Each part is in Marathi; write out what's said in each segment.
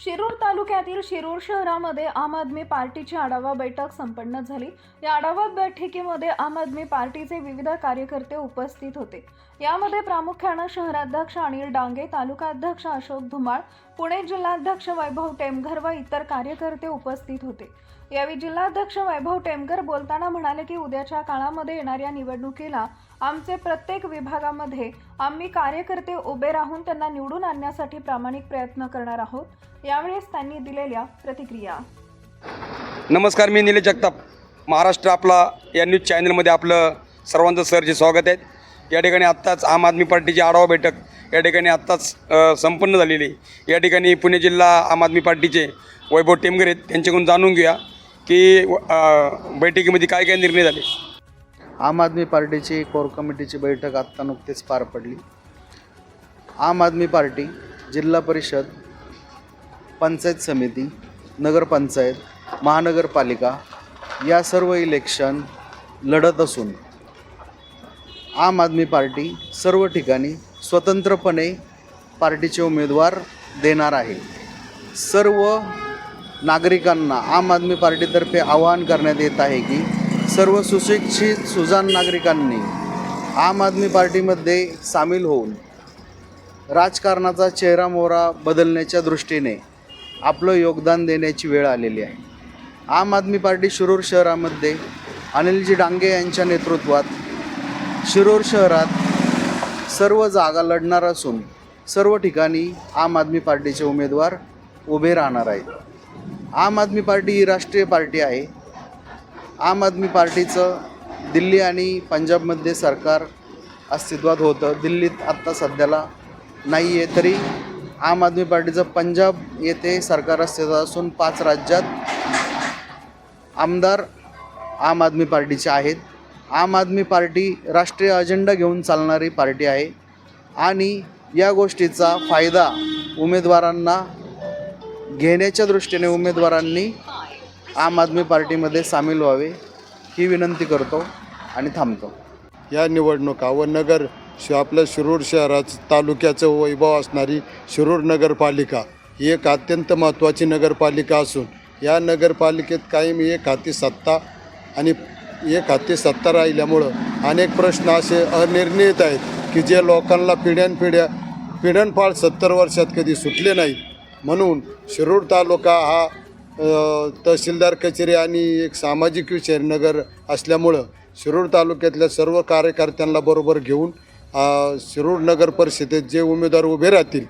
शिरूर तालुक्यातील शिरूर शहरामध्ये आम आदमी पार्टीची आढावा बैठक संपन्न झाली. या आढावा बैठकीमध्ये आम आदमी पार्टीचे विविध कार्यकर्ते उपस्थित होते. यामध्ये प्रामुख्यानं शहराध्यक्ष अनिल डांगे तालुकाध्यक्ष अशोक धुमाळ पुणे जिल्हाध्यक्ष वैभव टेमघर व इतर कार्यकर्ते उपस्थित होते. यावेळी जिल्हाध्यक्ष वैभव टेमघर बोलताना म्हणाले की उद्याच्या काळामध्ये येणाऱ्या निवडणुकीला आमचे प्रत्येक विभागामध्ये आम्ही कार्यकर्ते उभे राहून त्यांना निवडून आणण्यासाठी प्रामाणिक प्रयत्न करणार आहोत. यावेळेस त्यांनी दिलेल्या प्रतिक्रिया. नमस्कार मी निलेश जगताप. महाराष्ट्र आपला या न्यूज चॅनलमध्ये आपलं सर्वांचं सरचे स्वागत आहे. या ठिकाणी आत्ताच आम आदमी पार्टीची आढावा बैठक या ठिकाणी आत्ताच संपन्न झालेली आहे. या ठिकाणी पुणे जिल्हा आम आदमी पार्टीचे वैभव टेमगरे आहेत. त्यांच्याकडून जाणून घेऊया की बैठकीमध्ये काय काय निर्णय झाले? आम आदमी पार्टीची कोर कमिटीची बैठक आत्ता नुकतीच पार पडली. आम आदमी पार्टी जिल्हा परिषद पंचायत समिती नगरपंचायत महानगरपालिका या सर्व इलेक्शन लढत असून आम आदमी पार्टी सर्व ठिकाणी स्वतंत्रपणे पार्टीचे उमेदवार देणार आहे. सर्व नागरिकांना आम आदमी पार्टीतर्फे आवाहन करण्यात येत आहे की सर्व सुशिक्षित सुजाण नागरिकांनी आम आदमी पार्टीमध्ये सामील होऊन राजकारणाचा चेहरा मोहरा बदलण्याच्या दृष्टीने आपलं योगदान देण्याची वेळ आलेली आहे. आम आदमी पार्टी शिरूर शहरामध्ये अनिलजी डांगे यांच्या नेतृत्वात शिरूर शहरात सर्व जागा लढणार असून सर्व ठिकाणी आम आदमी पार्टीचे उमेदवार उभे राहणार आहेत. आम आदमी पार्टी ही राष्ट्रीय पार्टी आहे. आम आदमी पार्टीचं दिल्ली आणि पंजाबमध्ये सरकार अस्तित्वात होतं. दिल्लीत आत्ता सध्याला नाही आहे तरी आम आदमी पार्टीचं पंजाब येथे सरकार अस्तित्वात असून पाच राज्यात आमदार आम आदमी पार्टीचे आहेत. आम आदमी पार्टी राष्ट्रीय अजेंडा घेऊन चालणारी पार्टी आहे आणि या गोष्टीचा फायदा उमेदवारांना घेण्याच्या दृष्टीने उमेदवारांनी आम आदमी पार्टीमध्ये सामील व्हावे ही विनंती करतो आणि थांबतो. या निवडणुका व नगर श आपल्या शिरूर शहराच तालुक्याचं वैभव असणारी शिरूर नगरपालिका ही एक अत्यंत महत्त्वाची नगरपालिका असून या नगरपालिकेत कायम एक हाती सत्ता आणि एक हाती सत्ता राहिल्यामुळं अनेक प्रश्न असे अनिर्णित आहेत की जे लोकांना पिढ्यानपिढ्या पिढ्यानपाळ सत्तर वर्षात कधी सुटले नाही म्हणून शिरूर तालुका हा तहसीलदार कचेरी आणि एक सामाजिक नगर असल्यामुळं शिरूर तालुक्यातल्या सर्व कार्यकर्त्यांना बरोबर घेऊन शिरूर नगर परिषदेत जे उमेदवार उभे राहतील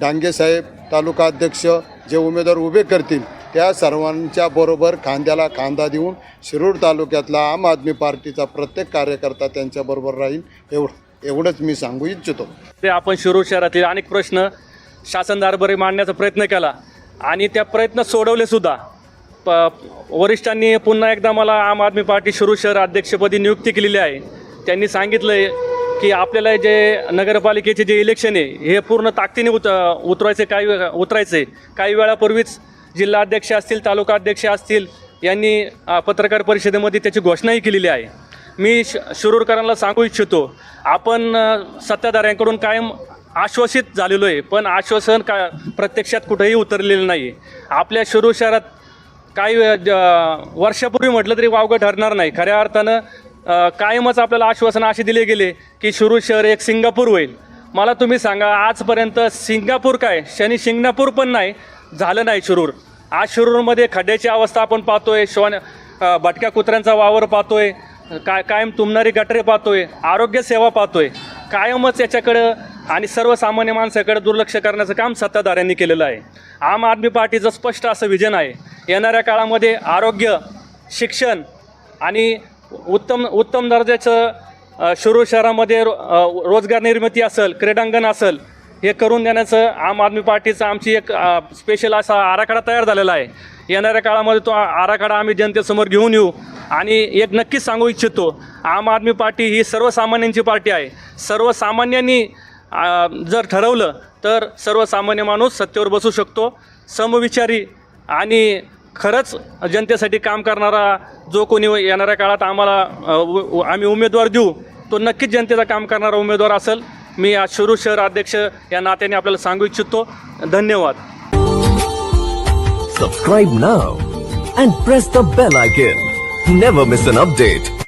डांगेसाहेब तालुका अध्यक्ष जे उमेदवार उभे करतील त्या सर्वांच्या बरोबर खांद्याला खांदा देऊन शिरूर तालुक्यातला आम आदमी पार्टीचा प्रत्येक कार्यकर्ता त्यांच्याबरोबर राहील एवढं एवढंच मी सांगू इच्छितो. ते आपण शिरूर शहरातील अनेक प्रश्न शासन मांडण्याचा प्रयत्न केला. आणि त्या प्रयत्न सोडवले सुद्धा. प वरिष्ठांनी पुन्हा एकदा मला आम आदमी पार्टी शुरू शहर अध्यक्षपदी नियुक्ती केलेली आहे. त्यांनी सांगितलं आहे की आपल्याला जे नगरपालिकेचे जे इलेक्शन आहे हे पूर्ण ताकदीने उत उतरायचे काही उतरायचे. काही वेळापूर्वीच जिल्हाध्यक्ष असतील तालुका अध्यक्ष असतील यांनी पत्रकार परिषदेमध्ये त्याची घोषणाही केलेली आहे. मी श शिरूरकरांना सांगू इच्छितो आपण सत्ताधाऱ्यांकडून कायम आश्वासित झालेलो आहे पण आश्वासन का प्रत्यक्षात कुठेही उतरलेलं नाही. आहे आपल्या शिरूर शहरात काही वर्षापूर्वी म्हटलं तरी वावगं ठरणार नाही. खऱ्या अर्थानं कायमच आपल्याला आश्वासन असे दिले गेले की शिरूर शहर एक सिंगापूर होईल. मला तुम्ही सांगा आजपर्यंत सिंगापूर काय? शनी शिंगणापूर पण नाही झालं नाही शिरूर. आज शिरूरमध्ये खड्ड्याची अवस्था आपण पाहतोय श्वान भटक्या कुत्र्यांचा वावर पाहतोय काय कायम तुंबणारी गटरे पाहतोय आरोग्यसेवा पाहतोय. कायमच याच्याकडं आणि सर्वसामान्य माणसाकडे दुर्लक्ष करण्याचं काम सत्ताधाऱ्यांनी केलेलं आहे. आम आदमी पार्टीचं स्पष्ट असं विजन आहे. येणाऱ्या काळामध्ये आरोग्य शिक्षण आणि उत्तम उत्तम दर्जाचं शुरू शहरामध्ये रो रोजगार निर्मिती असेल क्रीडांगण असेल हे करून देण्याचं आम आदमी पार्टीचं आमची एक स्पेशल असा आराखडा तयार झालेला आहे. येणाऱ्या काळामध्ये तो आराखडा आम्ही जनतेसमोर घेऊन येऊ आणि एक नक्कीच सांगू इच्छितो आम आदमी पार्टी ही सर्वसामान्यांची पार्टी आहे. सर्वसामान्यांनी जर ठरवलं तर सर्वसामान्य माणूस सत्तेवर बसू शकतो. समविचारी आणि खरंच जनतेसाठी काम करणारा जो कोणी येणाऱ्या काळात आम्हाला उ- आम्ही उमेदवार देऊ तो नक्कीच जनतेचा काम करणारा उमेदवार असेल. मी आज शिरूर शहर अध्यक्ष या नात्याने आपल्याला सांगू इच्छितो. धन्यवाद. Subscribe now and press the bell icon never miss an update